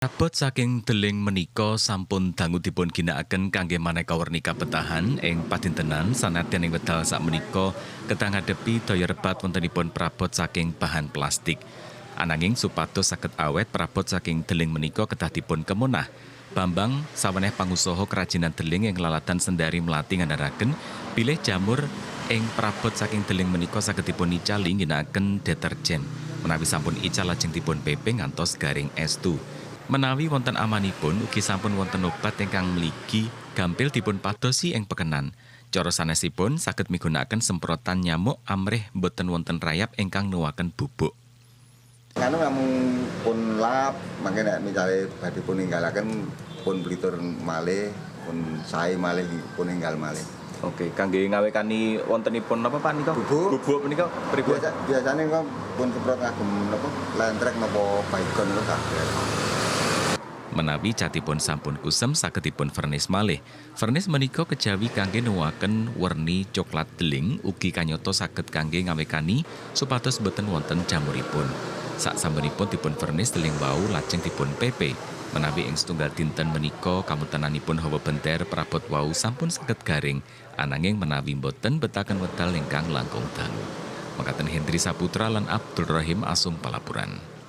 Rabot saking deling menika sampun dangu dipun ginakaken kangge maneka werni kabetahan ing padintenan sanadyan ing wedal sak menika ketang ngadepi daya rebat wontenipun prabot saking bahan plastik. Ananging supados saged awet prabot saking deling menika kedah dipun kemunah. Bambang saweneh pangusaha kerajinan deling ing lalatan Sendari Melati ngandharaken pilih jamur ing prabot saking deling menika saged dipun icali ngginakaken deterjen. Menawi sampun ical lajeng dipun pepe ngantos garing estu. Menawi wonten amanipun ugi sampun wonten obat ingkang mligi gampil dipun padosi ing pekenan. Cara sanesipun saged migunakaken semprotan nyamuk amrih boten wonten rayap ingkang nuwaken bubuk. Anu namung pun lap, mangke nek misale badhe pun ninggalaken pun blitur malih, pun sae malih pun ninggal malih. Oke, kangge ngawekani wontenipun apa Pak nika? Bubuk. Bubuk menika pripun? Biasa biasane kok pun semprot ngagem napa lentrek napa baygon kok saged. Menawi catipun sampun kusem saged dipun vernis malih. Vernis menika kejawi kangge nuwaken werni coklat deling ugi kanyata saged kangge ngawekani supados boten wonten jamuripun. Sak sampunipun dipun vernis deling wau lajeng dipun pepe. Menawi ing setunggal dinten menika kamutananipun hawa benter prabot wau sampun saged garing, ananging menawi boten betaken wedal ingkang langkung dangu. Mekaten Hendri Saputra lan Abdul Rahim Asung Palapuran.